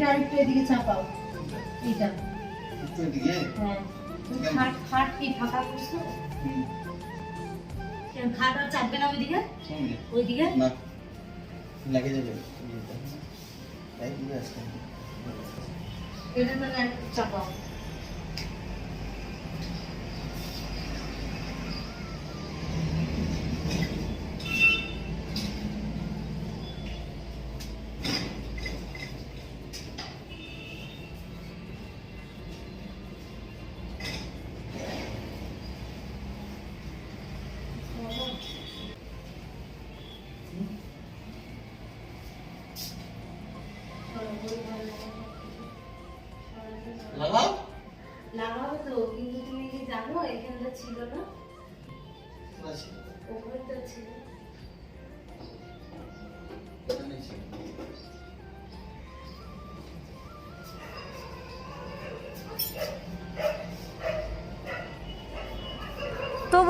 এটা আরেকটু এদিকে চাপাও এদিকে হ্যাঁ খাট খাট কি ফাঁকা করছ খাট আর চাপবে না ওইদিকে ওইদিকে না লাগে যাবে এটা তাহলে চাপাও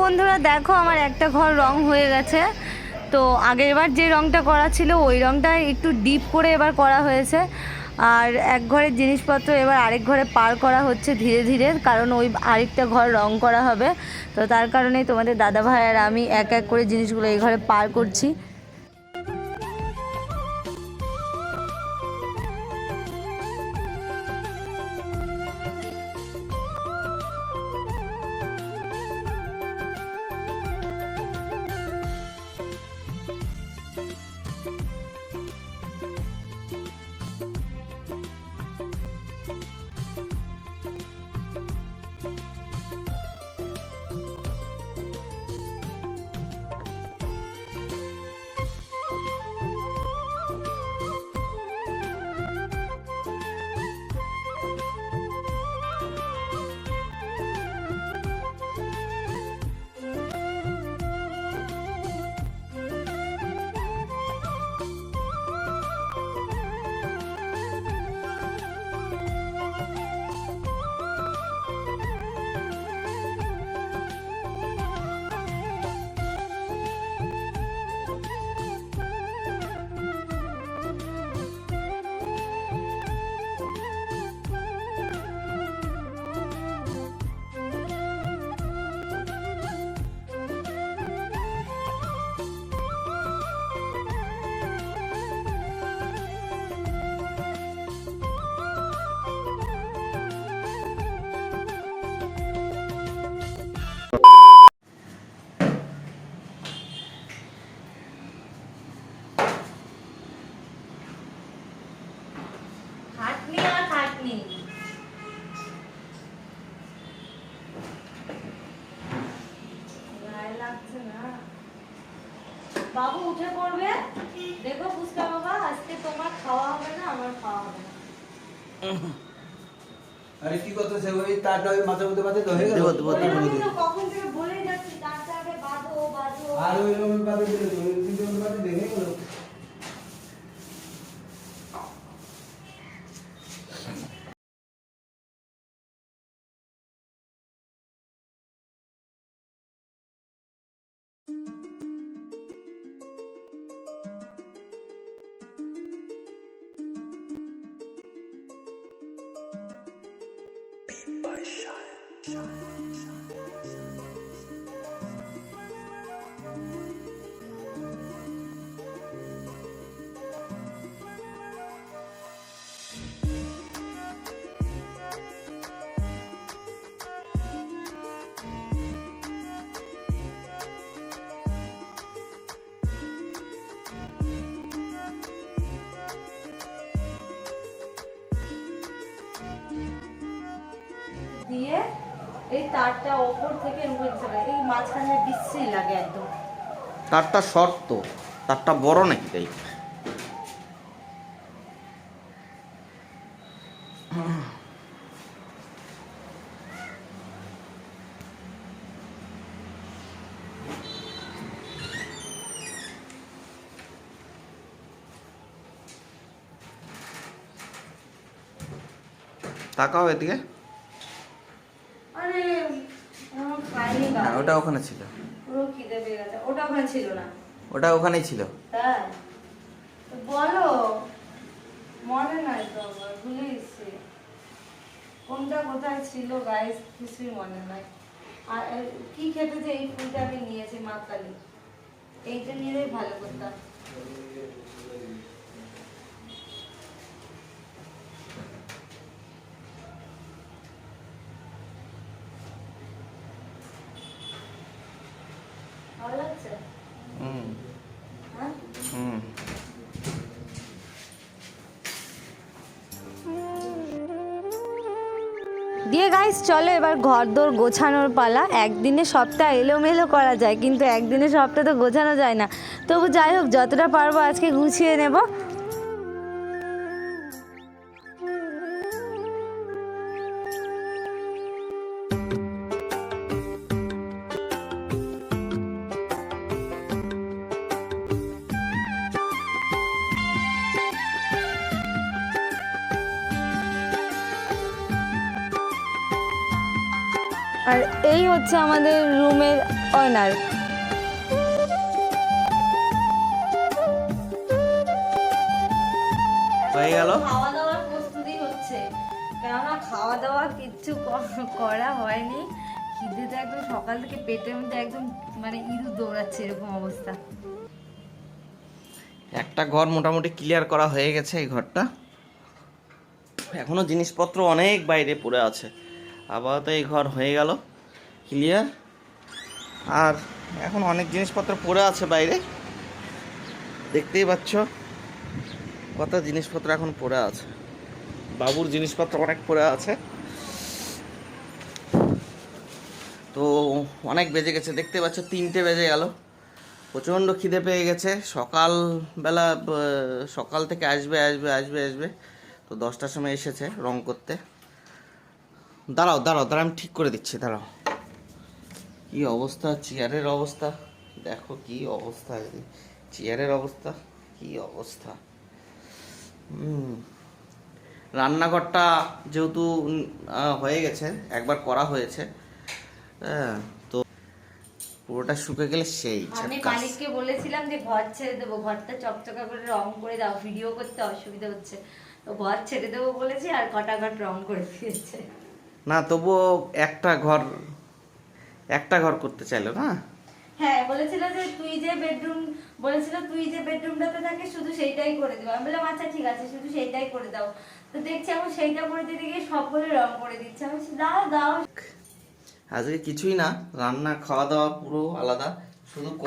বন্ধুরা, দেখো আমার একটা ঘর রং হয়ে গেছে। তো আগের বার যে রংটা করা ছিল, ওই রংটা একটু ডিপ করে এবার করা হয়েছে। আর এক ঘরের জিনিসপত্র এবার আরেক ঘরে পার করা হচ্ছে ধীরে ধীরে, কারণ ওই আরেকটা ঘর রং করা হবে। তো তার কারণেই তোমাদের দাদা ভাই আর আমি এক এক করে জিনিসগুলো এই ঘরে পার করছি। আরে কি করতেছে ওই তারটা ওই মাথার মধ্যে বাঁধে তো হয়ে গেল? দেবো, দেবো, দেবো। কখন থেকে বলে যাচ্ছি তারটা বাঁধো বাঁধো। আর ওই রকম বাঁধে দিলে তো ওই ভাবে বাঁধে দেখে গেল। দিয়ে এই তারটা ওপর থেকে এই মাঝখানে লাগে একদম। তারটা তারটা বড় নাকি তাই? তাকাও এদিকে আরে আমার খাইনি হ্যাঁ কাউকে। ওটা ওখানে ছিল। পুরো খিদে পেয়ে গেছে। ওটা ওখানে ছিল না। ওটা ওখানেই ছিল। তাই? বলো। মনে নাই তো আমার ভুলে গেছি। কোনটা কোথায় ছিল গাইস কিছুই মনে নাই। আর কি খেতে যে এই ফুলটা আমি নিয়েছি মাতালি? এইটা নিলেই ভালো করতাম। গাইস চলো এবার ঘর দোর গোছানোর পালা। একদিনে সবটা এলোমেলো করা যায়, কিন্তু একদিনে সবটা তো গোছানো যায় না। তবু যাই হোক, যতটা পারব আজকে গুছিয়ে নেব। আর এই হচ্ছে আমাদের রুমের অনার হয়ে গেল? খাওয়া দাওয়ার খাওয়া দাওয়া কিচ্ছু করা হয়নি। খিদেতে একদম সকাল থেকে পেটের মধ্যে একদম মানে ইঁদুর দৌড়াচ্ছে এরকম অবস্থা। একটা ঘর মোটামুটি ক্লিয়ার করা হয়ে গেছে এই ঘরটা। এখনও জিনিসপত্র অনেক বাইরে পড়ে আছে। আপাতত এই ঘর হয়ে গেল। ক্লিয়ার আর এখন অনেক জিনিসপত্র পড়ে আছে বাইরে। দেখতেই পাচ্ছ কত জিনিসপত্র এখন পড়ে আছে। বাবুর জিনিসপত্র অনেক পড়ে আছে। তো অনেক বেজে গেছে, দেখতে পাচ্ছ তিনটে বেজে গেল। প্রচণ্ড খিদে পেয়ে গেছে। সকালবেলা সকাল থেকে আসবে আসবে আসবে আসবে। তো দশটার সময় এসেছে রং করতে। দাঁড়াও দাঁড়াও দাঁড়াও, আমি ঠিক করে দিচ্ছি, দাঁড়াও। কি অবস্থা? চেয়ারের অবস্থা? দেখো কি অবস্থা চেয়ারের অবস্থা, কি অবস্থা। রান্নাঘরটা যেহেতু হয়ে গেছে, একবার করা হয়েছে হ্যাঁ তো পুরোটা শুকে গেলে সেই আমি। মালিককে বলেছিলাম যে ঘর ছেড়ে দেবো, ঘরটা চকচকা করে রং করে দাও, ভিডিও করতে অসুবিধা হচ্ছে। তো ঘর ছেড়ে দেবো বলেছি আর কটা ঘর রং করে দিয়েছে। না তবুও একটা ঘর একটা ঘর করতে চাইলো না? হ্যাঁ বলেছিল যে তুই যে বেডরুম বলেছিল তুই যে বেডরুমটাতে থাকে শুধু সেইটাই করে দিবো। আমি বললাম আচ্ছা ঠিক আছে শুধু সেইটাই করে দাও। তো দেখছি এখন সেইটা করে দিতে গিয়ে সবগুলো রং করে দিচ্ছে। আমি দাও দাও। আজকে কিছুই না রান্না খাওয়া দাওয়া পুরো আলাদা।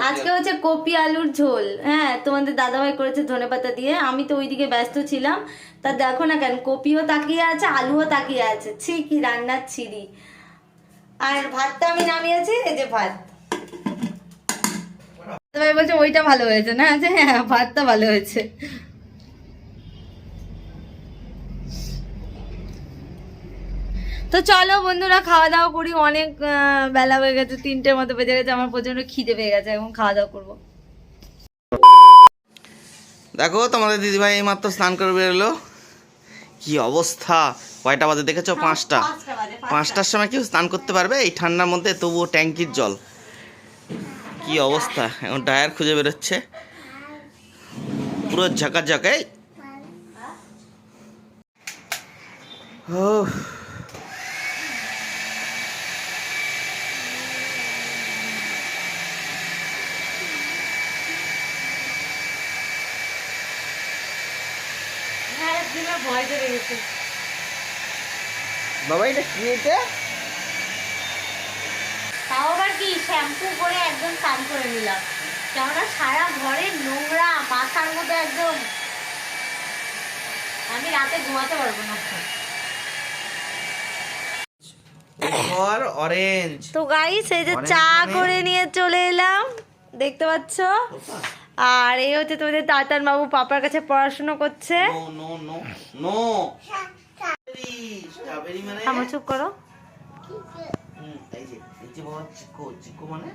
আজকে হচ্ছে কপি আলুর ঝোল। হ্যাঁ তোমাদের দাদাভাই করেছে ধনে পাতা দিয়ে। আমি তো ওইদিকে ব্যস্ত ছিলাম। তা দেখো না কেন, কপিও তাকিয়ে আছে, আলুও তাকিয়ে আছে। ছি, কি রান্নার ছিরি। আর ভাতটা আমি নামিয়েছি, এই যে ভাত। দাদাভাই বলছে, ওইটা ভালো হয়েছে না? যে হ্যাঁ ভাতটা ভালো হয়েছে। তো চলো বন্ধুরা খাওয়া দাওয়া করি। অনেক বেলা হয়ে গেছে তিনটের মতো বেজে গেছে আমার প্রচণ্ড খিদে পেয়ে গেছে এখন খাওয়া দাওয়া করব। দেখো তোমাদের দিদিভাই এইমাত্র স্নান করে বেরোলো। কি অবস্থা? কয়টা বাজে? দেখেছ? পাঁচটা। পাঁচটা পাঁচটা। পাঁচটার সময় কেউ স্নান করতে পারবে? এই ঠান্ডার মধ্যে তবুও ট্যাঙ্কির জল। কি অবস্থা? এখন টায়ার খুঁজে বেরোচ্ছে। পুরো ঝাঁকা ঝাঁকাই ও হ্যাঁ দিলে ভয় ধরে গেছে। বাবা এটা কি এটা? তাও আবার কি শ্যাম্পু করে একদম স্নান করে নিলাম। কেননা সারা ঘরে নোংরা মাথার মধ্যে একদম আমি রাতে ঘুমাতে পারব না। ঘর অরেঞ্জ তো গাইস এই যে চা মানে- করে নিয়ে চলে এলাম। দেখতে পাচ্ছ? আর এই হচ্ছে তোমাদের তাতান বাবু পাপার কাছে পড়াশোনা করছে। No no no no strawberry মানে? আমার চুপ করো। চিকো মানে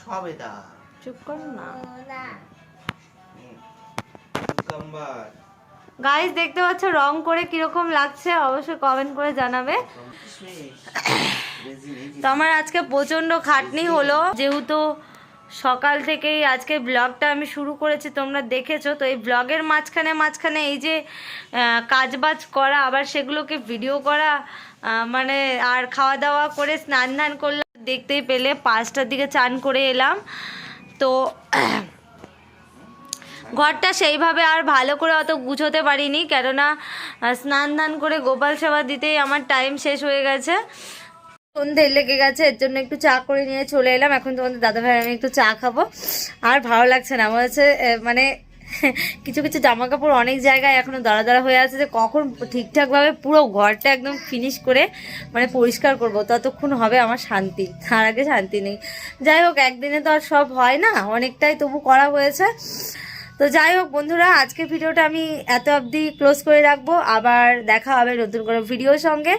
সবেদা। চুপ করো না। গাইস দেখতে পাচ্ছ রং করে কীরকম লাগছে অবশ্যই কমেন্ট করে জানাবে। তো আমার আজকে প্রচণ্ড খাটনি হলো যেহেতু সকাল থেকেই আজকে ব্লগটা আমি শুরু করেছি, তোমরা দেখেছ। তো এই ব্লগের মাঝখানে মাঝখানে এই যে কাজবাজ করা, আবার সেগুলোকে ভিডিও করা মানে আর খাওয়া দাওয়া করে স্নান ধান করলাম, দেখতেই পেলে পাঁচটার দিকে চান করে এলাম। তো ঘরটা সেইভাবে আর ভালো করে অত গুছোতে পারিনি, কেননা স্নান ধান করে গোপাল সেবা দিতেই আমার টাইম শেষ হয়ে গেছে। সন্ধে লেগে গেছে, এর জন্য একটু চা করে নিয়ে চলে এলাম। এখন তোমাদের দাদা ভাই আমি একটু চা খাব। আর ভালো লাগছে না। আমার হচ্ছে মানে কিছু কিছু জামা কাপড় অনেক জায়গায় এখনও দাঁড়া দাঁড়া হয়ে আছে যে কখন ঠিকঠাকভাবে পুরো ঘরটা একদম ফিনিশ করে মানে পরিষ্কার করব। ততক্ষণ হবে আমার শান্তি। তার আগে শান্তি নেই। যাই হোক, একদিনে তো আর সব হয় না। অনেকটাই তবু করা হয়েছে। তো যাই হোক বন্ধুরা, আজকের ভিডিওটা আমি এত অবধি ক্লোজ করে রাখব। আবার দেখা হবে নতুন কোনো ভিডিওর সঙ্গে।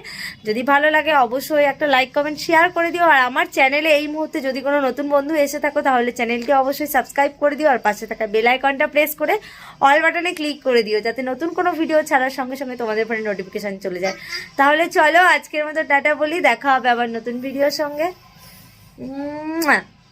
যদি ভালো লাগে অবশ্যই একটা লাইক কমেন্ট শেয়ার করে দিও। আর আমার চ্যানেলে এই মুহূর্তে যদি কোনো নতুন বন্ধু এসে থাকো, তাহলে চ্যানেলটি অবশ্যই সাবস্ক্রাইব করে দিও। আর পাশে থাকা বেল আইকনটা প্রেস করে অল বাটনে ক্লিক করে দিও, যাতে নতুন কোনো ভিডিও ছাড়ার সঙ্গে সঙ্গে তোমাদের ফোনে নোটিফিকেশান চলে যায়। তাহলে চলো আজকের মতো টাটা বলি। দেখা হবে আবার নতুন ভিডিওর সঙ্গে।